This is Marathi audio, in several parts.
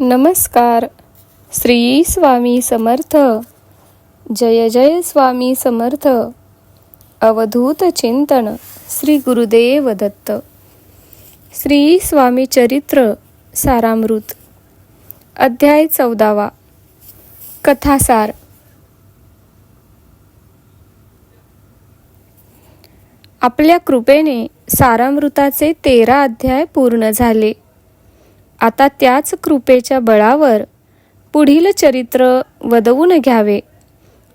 नमस्कार. श्री स्वामी समर्थ. जय जय स्वामी समर्थ. अवधूत चिंतन श्री गुरुदेव दत्त. श्री स्वामी चरित्र सारामृत. अध्याय चौदावा. कथासार. आपल्या कृपेने सारामृताचे तेरा अध्याय पूर्ण झाले. आता त्याच कृपेच्या बळावर पुढील चरित्र वदवून घ्यावे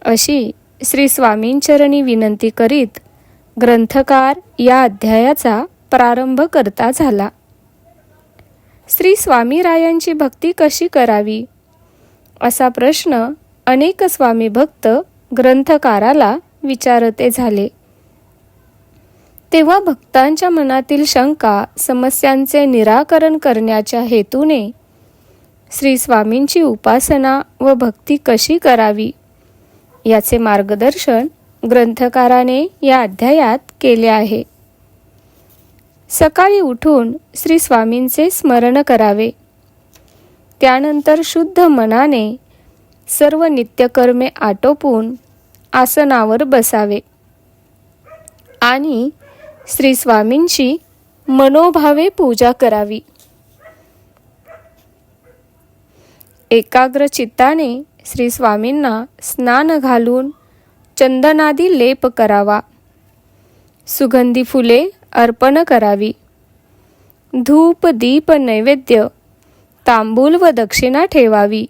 अशी श्री स्वामींचरणी विनंती करीत ग्रंथकार या अध्यायाचा प्रारंभ करता झाला. श्री स्वामीरायांची भक्ती कशी करावी असा प्रश्न अनेक स्वामी भक्त ग्रंथकाराला विचारते झाले. तेव्हा भक्तांच्या मनातील शंका समस्यांचे निराकरण करण्याच्या हेतूने श्री स्वामींची उपासना व भक्ती कशी करावी याचे मार्गदर्शन ग्रंथकाराने या अध्यायात केले आहे. सकाळी उठून श्री स्वामींचे स्मरण करावे. त्यानंतर शुद्ध मनाने सर्व नित्यकर्मे आटोपून आसनावर बसावे आणि श्री स्वामींची मनोभावे पूजा करावी. एकाग्र चित्ताने श्री स्वामींना स्नान घालून चंदनादी लेप करावा. सुगंधी फुले अर्पण करावी. धूप दीप नैवेद्य तांबूल व दक्षिणा ठेवावी.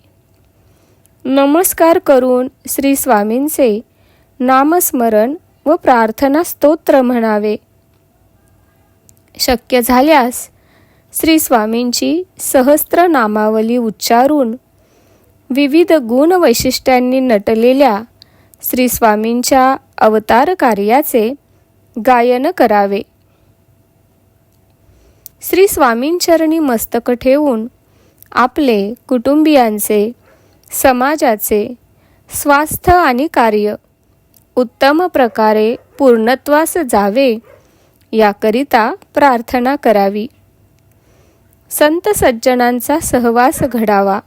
नमस्कार करून श्री स्वामींचे नामस्मरण व प्रार्थना स्तोत्र म्हणावे. शक्य झाल्यास श्री स्वामींची सहस्त्र नामावली उच्चारून विविध गुण वैशिष्ट्यांनी नटलेल्या श्री स्वामींच्या अवतार कार्याचे गायन करावे. श्री स्वामींचरणी मस्तक ठेवून आपले कुटुंबियांचे समाजाचे स्वास्थ्य आणि कार्य उत्तम प्रकारे पूर्णत्वास जावे याकरिता प्रार्थना करावी. संत सज्जनांचा सहवास घडावा.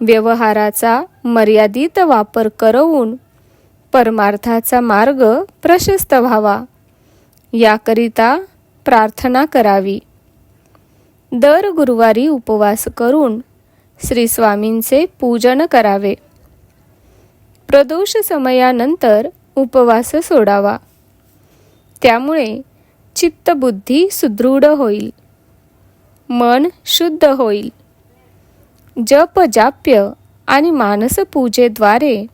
व्यवहाराचा मर्यादित वापर करवून परमार्थाचा मार्ग प्रशस्त व्हावा. याकरिता प्रार्थना करावी. दर गुरुवारी उपवास करून श्री स्वामींचे पूजन करावे. प्रदोष समयानंतर उपवास सोडावा. त्यामुळे चित्तबुद्धी सुदृढ होईल. मन शुद्ध होईल. जप जाप्य आणि मानसपूजेद्वारे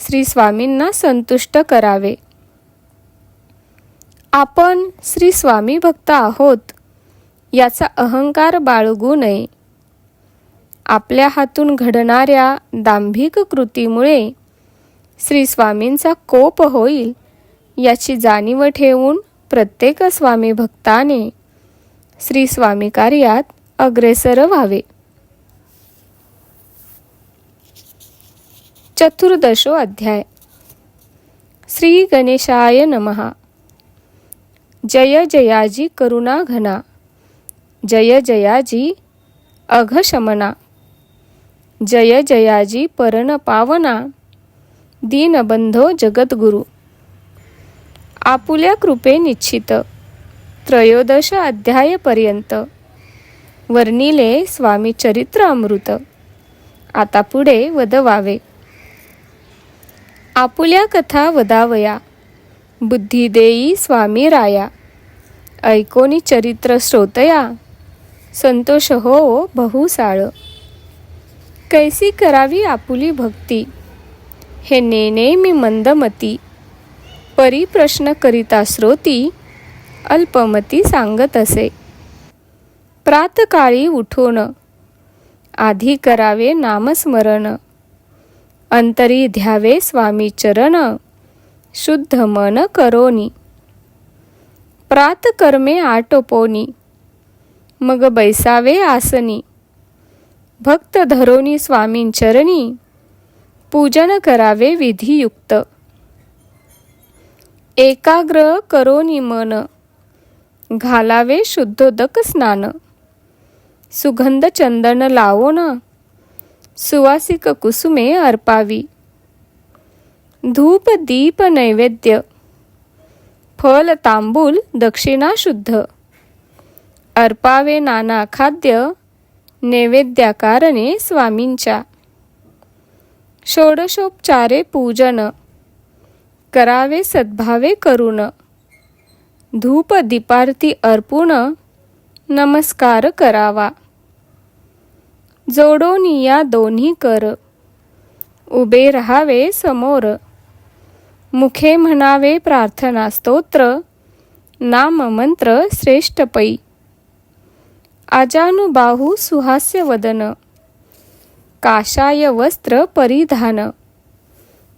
श्री स्वामींना संतुष्ट करावे. आपण श्री स्वामी भक्त आहोत याचा अहंकार बाळगू नये. आपल्या हातून घडणाऱ्या दांभिक कृतीमुळे श्री स्वामींचा कोप होईल. याची जाणीव ठेवून प्रत्येक स्वामी भक्ताने श्री स्वामी कार्यात अग्रेसर व्हावे. चतुर्दशो अध्याय. श्री गणेशाय नमहा जय जयाजी करुणा घना. जय जयाजी अघशमना जय जयाजी परण पावना. दीनबंधो जगद्गुरु. आपुल्या कृपे निश्चित. त्रयोदश अध्यायपर्यंत वर्णिले स्वामी चरित्र अमृत. आता पुढे वदवावे. आपुल्या कथा वदावया. बुद्धी देई स्वामी राया. ऐकोनी चरित्र श्रोतया. संतोष हो बहुसाळ कैसी करावी आपुली भक्ती. हे नेने मी मंदमती परी प्रश्न करिता श्रोती अल्पमती सांगत असे. प्रातकाळी उठून आधी करावे नामस्मरण अंतरी ध्यावे स्वामी चरण शुद्ध मन करोनी. प्रातकर्मे आटोपोनी मग बैसावे आसनी. भक्त धरोनी स्वामींचरणी पूजन करावे विधियुक्त. एकाग्र करोनी मन घालावे शुद्धोदक स्नान. सुगंध चंदन लावो न सुवासिक कुसुमे अर्पावी. धूप दीप नैवेद्य फल तांबूल दक्षिणा शुद्ध. अर्पावे नाना खाद्य नैवेद्याकारणे स्वामींच्या. षोडशोपचारे पूजन करावे सद्भावे करून धूप दीपारती अर्पून नमस्कार करावा. जोडोनिया दोन्ही कर. उभे राहावे समोर. मुखे म्हणावे प्रार्थना स्तोत्र नाम मंत्र श्रेष्ठ पै. आजानुबाहू सुहास्य वदन काशाय वस्त्र परिधान.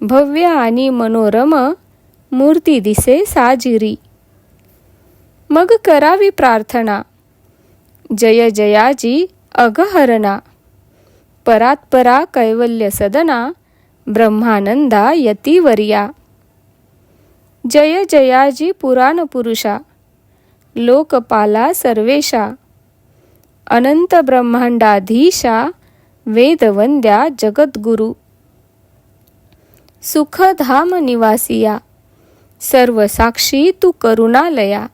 भव्य आणि मनोरम मूर्ती दिसे साजिरी. मग करावी प्रार्थना. जय जयाजी अगहरणा परात्परा कैवल्य सदना ब्रह्मानंदा यतिवर्या. जय जयाजी पुराण पुरुषा लोकपाला सर्वेशा. अनंत ब्रह्मांडाधीशा वेदवंद्या जगद्गुरु. सुखधाम निवासिया सर्व साक्षी तू करुणालया.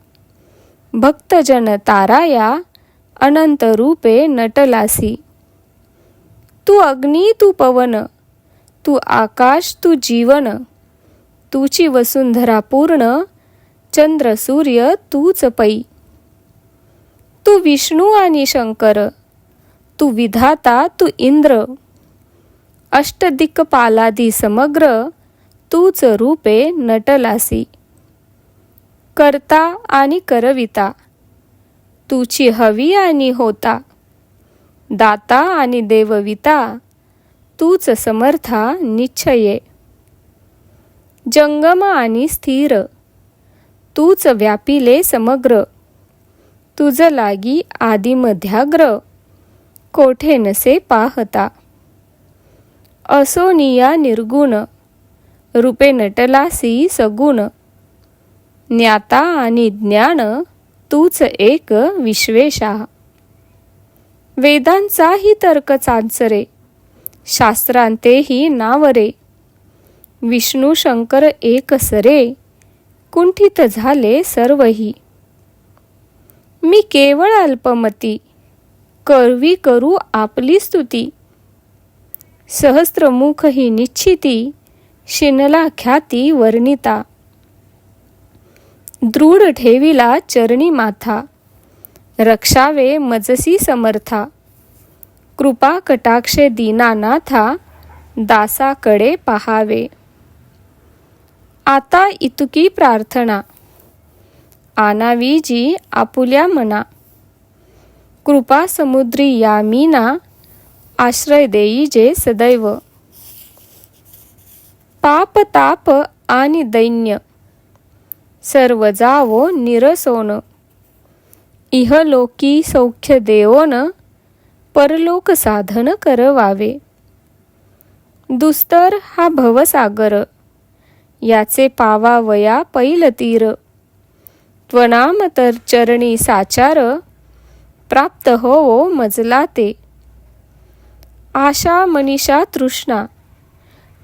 भक्तजन ताराया अनंत रूपे नटलासी. तू अग्नी तू पवन तू आकाश तू जीवन तुची वसुंधरा पूर्ण चंद्र सूर्य तूच पै. तू विष्णू आणि शंकर तू विधाता तू इंद्र. अष्टदिक्पालादी समग्र तूच रूपे नटलासी करता आणि करविता तुची हवी आणि होता दाता आणि देवविता तूच समर्था निश्चये जंगम आणि स्थिर तूच व्यापिले समग्र तुझ लागी आदिमध्याग्र कोठे नसे पाहता असोनिया निर्गुण रूपे नटलासी सगुण. ज्ञाता आणि ज्ञान तूच एक विश्वेशा. वेदांचाही तर्क चांचरे शास्त्रांतेही नावरे. विष्णू शंकर एक सरे कुंठित झाले सर्वही. मी केवळ अल्पमती करवी करू आपली स्तुती. सहस्त्रमुख ही निश्चिती शिनला ख्याती वर्णिता. दृढ ठेविला चरणी माथा रक्षावे मजसी समर्था. कृपा कटाक्षे दीनानाथा दासाकडे पहावे. आता इतुकी प्रार्थना. आनावी जी आपुल्या मना. कृपा समुद्री या मीना आश्रय देई जे सदैव. पाप ताप आणि दैन्य. सर्व जावो निरसोन. इहलोकी सौख्य देवोन परलोक साधन करवावे. दुस्तर हा भवसागर याचे पावावया पैलतीर त्वनाम तर चरणी साचार प्राप्त होवो मजला ते आशा मनीषा तृष्णा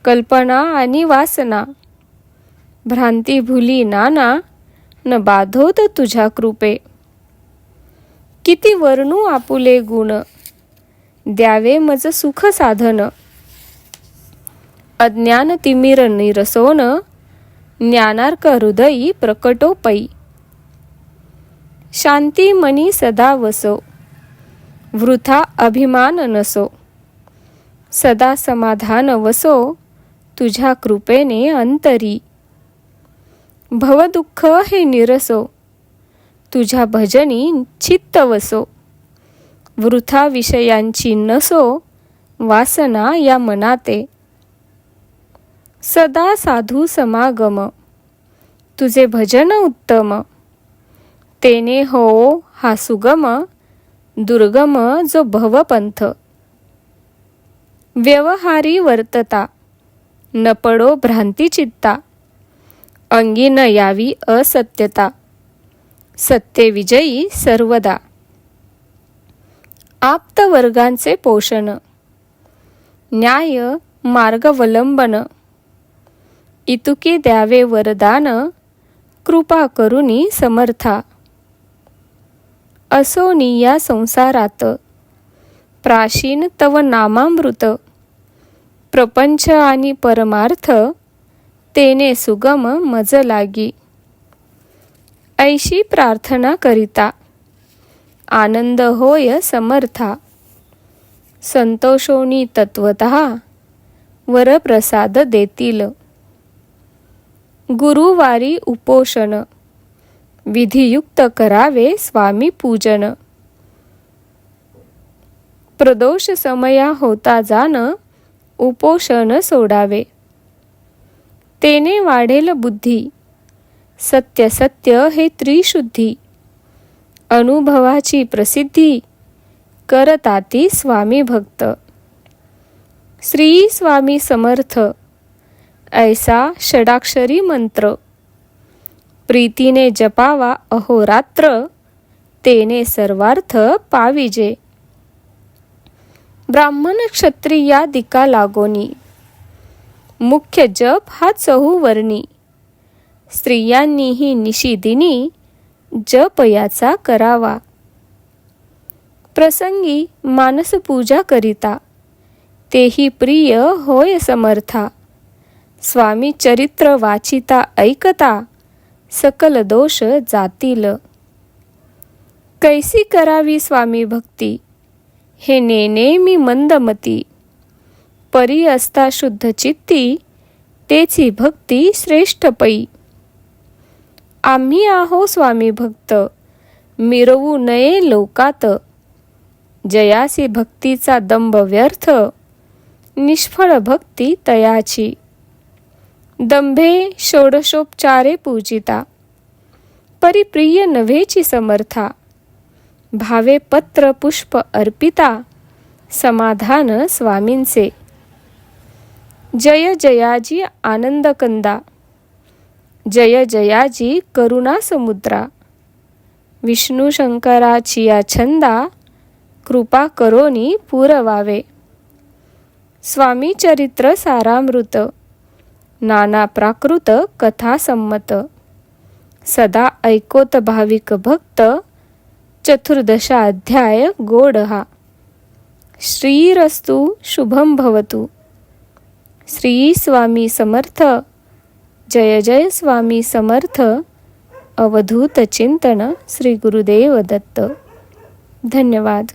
कल्पना आणि वासना. भ्रांती भुली नाना न बाधोत तुझ्या कृपे. किती वर्णू आपुले गुण द्यावे मज सुख साधन. अज्ञान तिमिर निरसोन ज्ञानार्क हृदयी प्रकटो पै शांती मनी सदा वसो वृथा अभिमान नसो. सदा समाधान वसो तुझ्या कृपेने अंतरी. भवदुःख हे निरसो तुझ्या भजनी चित्त वसो. वृथा विषयांची नसो वासना या मनाते. सदा साधू समागम तुझे भजन उत्तम. तेने हो हा सुगम दुर्गम जो भवपंथ. व्यवहारी वर्तता. नपडो भ्रांतीचित्ता भ्रांतिचित्ता अंगी न यावी असत्यता. सत्यविजयी सर्वदा. आप्तवर्गांचे पोषण. न्याय मार्गवलंबन. इतुकी द्यावे वरदान कृपा करुनी समर्था. असो या संसारात प्राचीन तव नामामृत. प्रपंच आणि परमार्थ तेने सुगम मज लागी. ऐशी प्रार्थना करिता. आनंद होय समर्था. संतोषोनी तत्वत वरप्रसाद देतील. गुरुवारी उपोषण. विधियुक्त करावे स्वामी पूजन. प्रदोष समया होता जाण उपोषण सोडावे. तेने वाढेल बुद्धी. सत्य सत्य हे त्रिशुद्धी. अनुभवाची प्रसिद्धी करताती स्वामी भक्त. श्री स्वामी समर्थ ऐसा षडाक्षरी मंत्र. प्रीतीने जपावा अहोरात्र तेने सर्वार्थ पाविजे. ब्राह्मण क्षत्रिया दिका लागोनी. मुख्य जप हा चहूवर्णी स्त्रियांनीही निशिदिनी जप याचा करावा. प्रसंगी मानसपूजा करिता. तेही प्रिय होय समर्था. स्वामी चरित्र वाचिता ऐकता सकल दोष जातील. कैसी करावी स्वामी भक्ती? हे नेणे मी मंदमती. परी असता शुद्ध चित्ती तेची भक्ती श्रेष्ठ पै. आम्ही आहो स्वामी भक्त मिरवू नये लोकात. जयासी भक्तीचा दंभ व्यर्थ निष्फळ भक्ती तयाची. दंभे षोडशोपचारे पूजिता. परिप्रिय नव्हेची समर्था. भावे पत्र पुष्प अर्पिता समाधान स्वामींचे. जय जयाजी आनंदकंदा जय जयाजी करुणा समुद्रा विष्णू शंकराची या छंदा कृपा करोनी पुरवावे. स्वामी चरित्र सारामृत नाना प्राकृत कथा संमत सदा ऐकोत भाविक भक्त चतुर्दशा अध्याय गोड हा श्रीरस्तु शुभम भवतु। श्री स्वामी समर्थ। जय जय स्वामी समर्थ। अवधूत चिंतन श्री गुरुदेव दत्त। धन्यवाद।